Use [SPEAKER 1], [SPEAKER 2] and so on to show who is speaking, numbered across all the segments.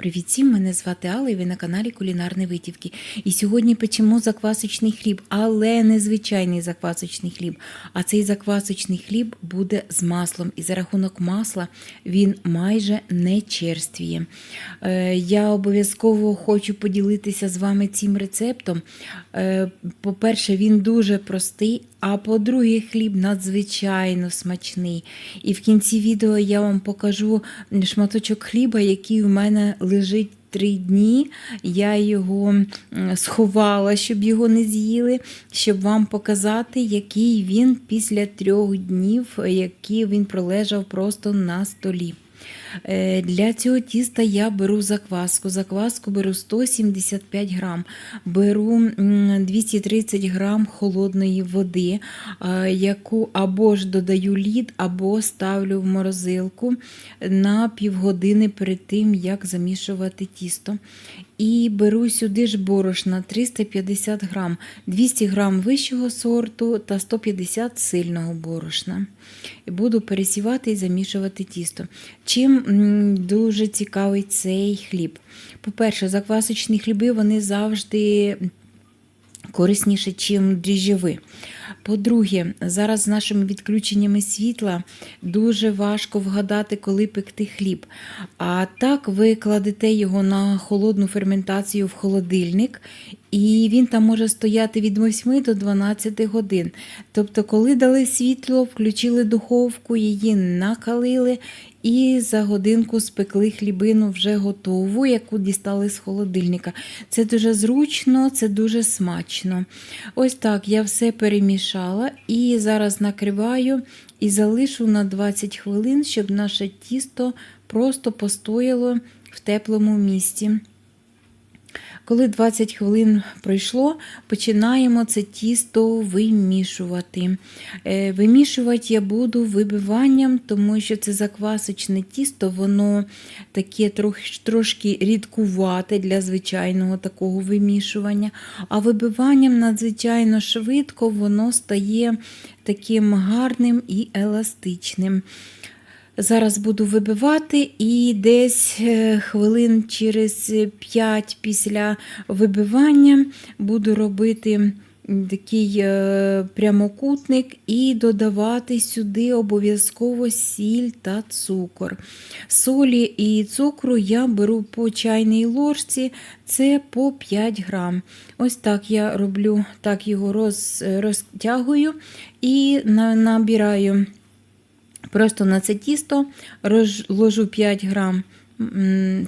[SPEAKER 1] Привіт всім, мене звати Алла і ви на каналі Кулінарні Витівки. І сьогодні печемо заквасочний хліб, але не звичайний заквасочний хліб. А цей заквасочний хліб буде з маслом. І за рахунок масла він майже не черствіє. Е, Я обов'язково хочу поділитися з вами цим рецептом. Е, По-перше, він дуже простий. А по-друге, хліб надзвичайно смачний. І в кінці відео я вам покажу шматочок хліба, який у мене три дні. Я його сховала, щоб його не з'їли, щоб вам показати, який він після трьох днів, який він пролежав просто на столі. Е, Для цього тіста я беру закваску. Закваску беру 175 грам, беру 230 грам холодної води, е, яку або ж додаю лід, або ставлю в морозилку на півгодини перед тим, як замішувати тісто. І беру сюди ж борошна 350 грам, 200 грам вищого сорту та 150 сильного борошна. Буду пересівати і замішувати тісто. Чим дуже цікавий цей хліб? По-перше, заквасочні хліби вони завжди корисніше, ніж дріжджові. По-друге, зараз з нашими відключеннями світла дуже важко вгадати, коли пекти хліб. А так ви кладете його на холодну ферментацію в холодильник, і він там може стояти від 8 до 12 годин. Тобто, коли дали світло, включили духовку, її накалили і за годинку спекли хлібину вже готову, яку дістали з холодильника. Це дуже зручно, це дуже смачно. Ось так я все перемішала і зараз накриваю і залишу на 20 хвилин, щоб наше тісто просто постояло в теплому місці. Коли 20 хвилин пройшло, починаємо це тісто вимішувати. Е, Вимішувати я буду вибиванням, тому що це заквасочне тісто, воно таке трошки рідкувате для звичайного такого вимішування. А вибиванням надзвичайно швидко воно стає таким гарним і еластичним. Зараз буду вибивати і десь е, хвилин через 5 після вибивання буду робити такий е, прямокутник і додавати сюди обов'язково сіль та цукор. Солі і цукру я беру по чайній ложці, це по 5 грам. Ось так я роблю, так його роз, розтягую і набираю. Просто на це тісто ложу 5 грам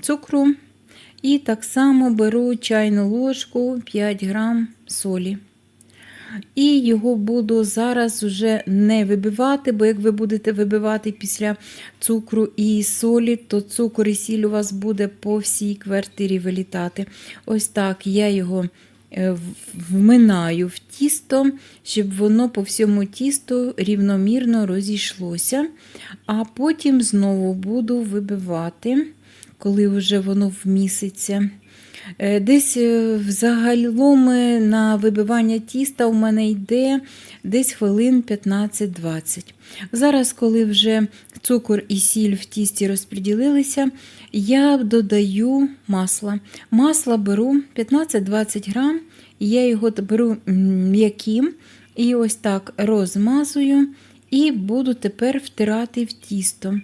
[SPEAKER 1] цукру і так само беру чайну ложку 5 грам солі. І його буду зараз вже не вибивати, бо як ви будете вибивати після цукру і солі, то цукор і сіль у вас буде по всій квартирі вилітати. Ось так я його вминаю в тісто, щоб воно по всьому тісту рівномірно розійшлося. А потім знову буду вибивати, коли вже воно вміситься. Е, Десь е, взагалом е, на вибивання тіста у мене йде десь хвилин 15-20. Зараз, коли вже цукор і сіль в тісті розподілилися, я додаю масло. Масло беру 15-20 грам, я його беру м'яким і ось так розмазую і буду тепер втирати в тісто.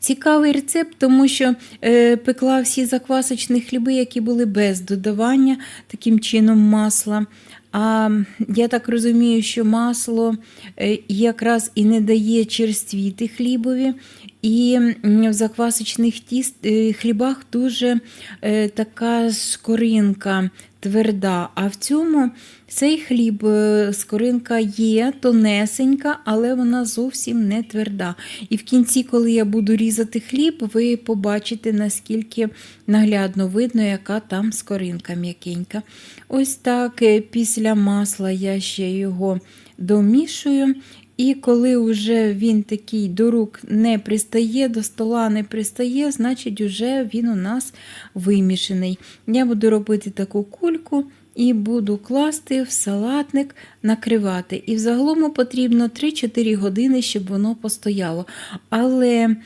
[SPEAKER 1] Цікавий рецепт, тому що е, пекла всі заквасочні хліби, які були без додавання таким чином масла. А я так розумію, що масло е, якраз і не дає черствіти хлібові, і в заквасочних тіст, е, хлібах дуже е, така скоринка тверда. А в цьому цей хліб е, скоринка є тонесенька, але вона зовсім не тверда. І в кінці, коли я буду різати хліб, ви побачите, наскільки наглядно видно, яка там скоринка м'якенька. Ось так після масла я ще його домішую. І коли вже він такий до рук не пристає, до стола не пристає, значить вже він у нас вимішаний. Я буду робити таку кульку і буду класти в салатник, накривати. І взагалом потрібно 3-4 години, щоб воно постояло. Але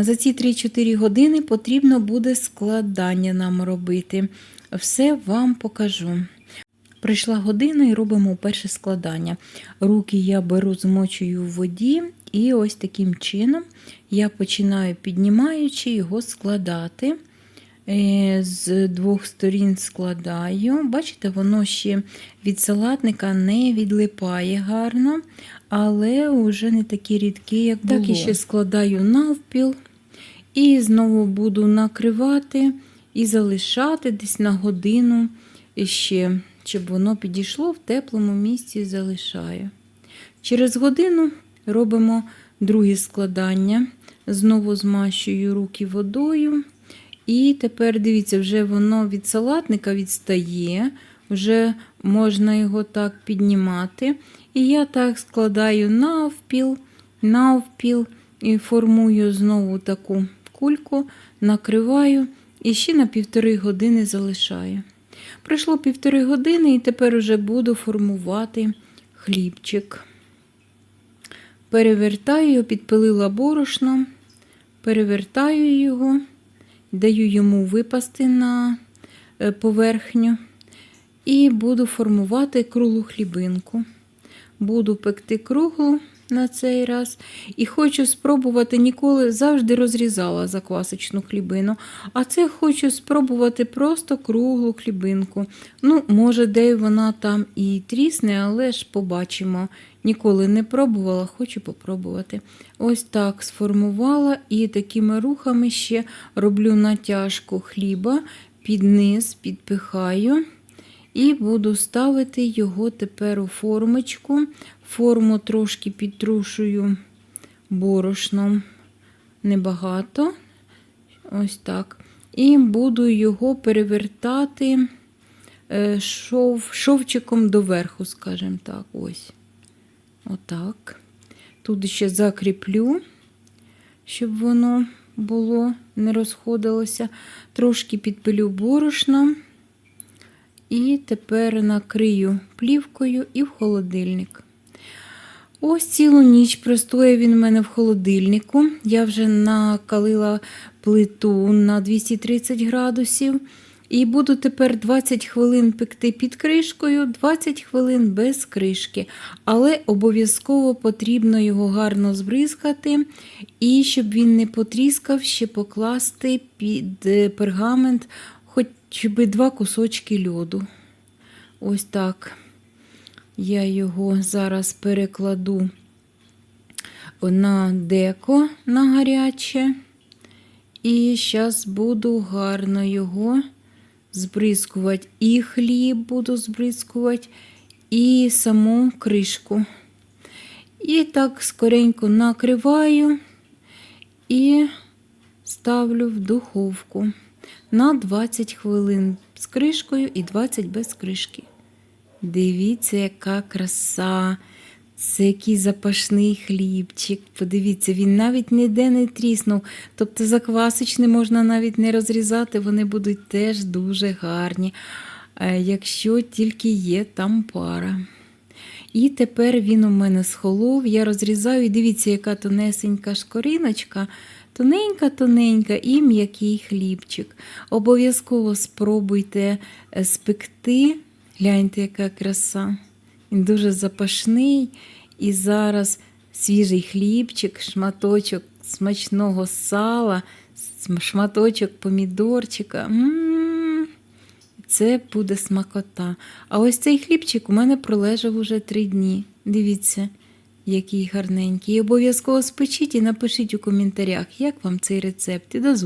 [SPEAKER 1] за ці 3-4 години потрібно буде складання нам робити. Все вам покажу. Прийшла година і робимо перше складання. Руки я беру, змочую в воді, і ось таким чином я починаю, піднімаючи його складати. Е, З двох сторін складаю. Бачите, воно ще від салатника не відлипає гарно, але вже не такі рідкі, як було. Так, і ще складаю навпіл. І знову буду накривати і залишати десь на годину ще, щоб воно підійшло в теплому місці залишаю. Через годину робимо друге складання. Знову змащую руки водою. І тепер дивіться, вже воно від салатника відстає, вже можна його так піднімати. І я так складаю навпіл, навпіл і формую знову таку кульку, накриваю і ще на півтори години залишаю. Пройшло півтори години, і тепер вже буду формувати хлібчик. Перевертаю його, підпилила борошно, перевертаю його, даю йому випасти на е, поверхню і буду формувати круглу хлібинку. Буду пекти круглу на цей раз. І хочу спробувати, ніколи завжди розрізала заквасочну хлібину. А це хочу спробувати просто круглу хлібинку. Ну, може, де вона там і трісне, але ж побачимо. Ніколи не пробувала, хочу попробувати. Ось так сформувала і такими рухами ще роблю натяжку хліба під низ, підпихаю. І буду ставити його тепер у формочку. Форму трошки підтрушую борошном небагато. Ось так. І буду його перевертати е, шов, шовчиком доверху, скажімо так. Ось. Отак. Тут ще закріплю, щоб воно було, не розходилося. Трошки підпилю борошном. І тепер накрию плівкою і в холодильник. Ось цілу ніч простоє він в мене в холодильнику. Я вже накалила плиту на 230 градусів. І буду тепер 20 хвилин пекти під кришкою, 20 хвилин без кришки. Але обов'язково потрібно його гарно збризкати. І щоб він не потріскав, ще покласти під е, пергамент хоч би два кусочки льоду. Ось так. Я його зараз перекладу на деко на гаряче. І зараз буду гарно його збризкувати. І хліб буду збризкувати, і саму кришку. І так скоренько накриваю і ставлю в духовку на 20 хвилин з кришкою і 20 без кришки. Дивіться, яка краса. Це який запашний хлібчик. Подивіться, він навіть ніде не тріснув. Тобто заквасочні можна навіть не розрізати, вони будуть теж дуже гарні, е, якщо тільки є там пара. І тепер він у мене схолов, я розрізаю, і дивіться, яка тонесенька шкориночка, тоненька-тоненька і м'який хлібчик. Обов'язково спробуйте е, спекти. Гляньте, яка краса. Він дуже запашний. І зараз свіжий хлібчик, шматочок смачного сала, шматочок помідорчика. М-м-м. Це буде смакота. А ось цей хлібчик у мене пролежав уже три дні. Дивіться, який гарненький. І обов'язково спечіть і напишіть у коментарях, як вам цей рецепт. І до зустрічі!